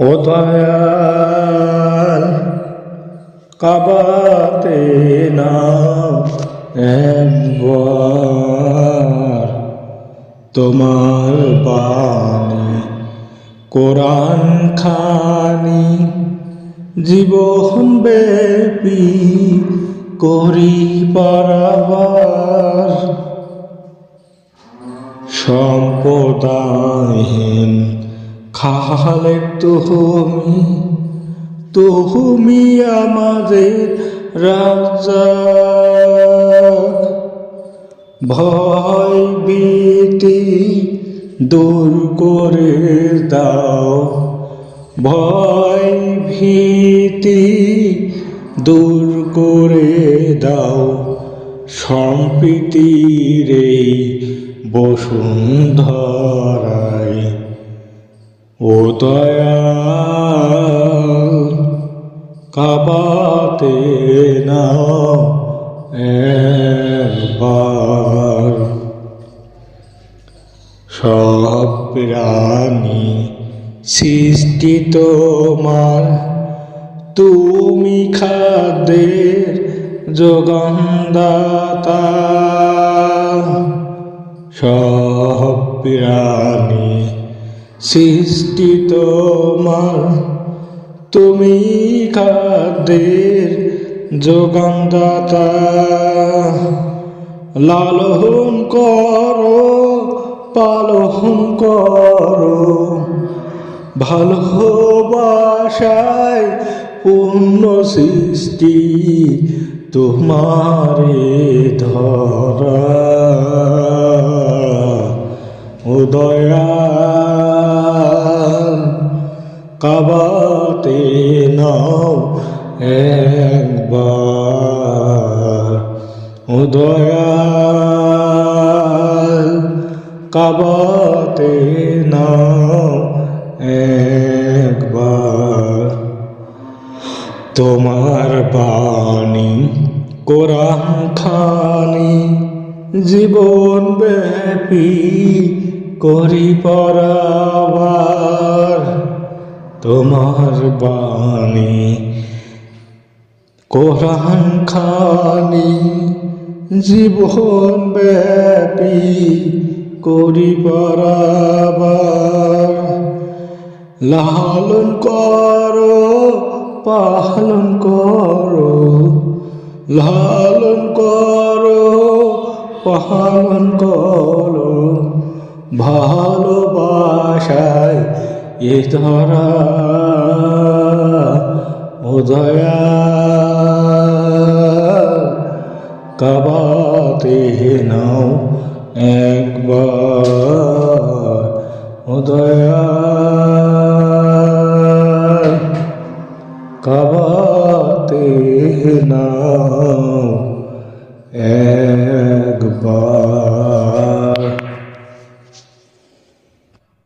ও দয়াল কাবাতে একবার। তোমার বাণী কোরআন খানি জীবন ব্যাপী করি পারাবার। সম্পদাহীন খালেক তুমি তুমি আমাদের রাজা ভয় ভীতি দূর করে দাও। ভয় ভীতি দূর করে দাও। সম্প্রীতির এই বসুন্ধরায় ও কাবাতে নাও সব প্রাণী সৃষ্টি তোমার তুমি খাদ্যের যোগানদাতা। সব প্রাণী সৃষ্টি তোমার, তুমি খাদ্যের যোগানদাতা? লালন করো, পালন করো ভালোবাসায় পূর্ণ সৃষ্টি তোমারে ধরা। উদয়াল কাবাতে নাও একবার। উদয়াল কাবাতে নাও একবার। তোমার বাণী, কোরআন খানি জীবন ব্যাপী করি পরাবার। তোমার বাণী। কোরআন খানি জীবন ব্যাপী করি পরাবার লালন করো, পালন করো, লালন করো, পালন করো। ভালোবাসায় এ ধরা উদয়া কাবাতে নাও একবার উদয়া কাবাতে নাও একবার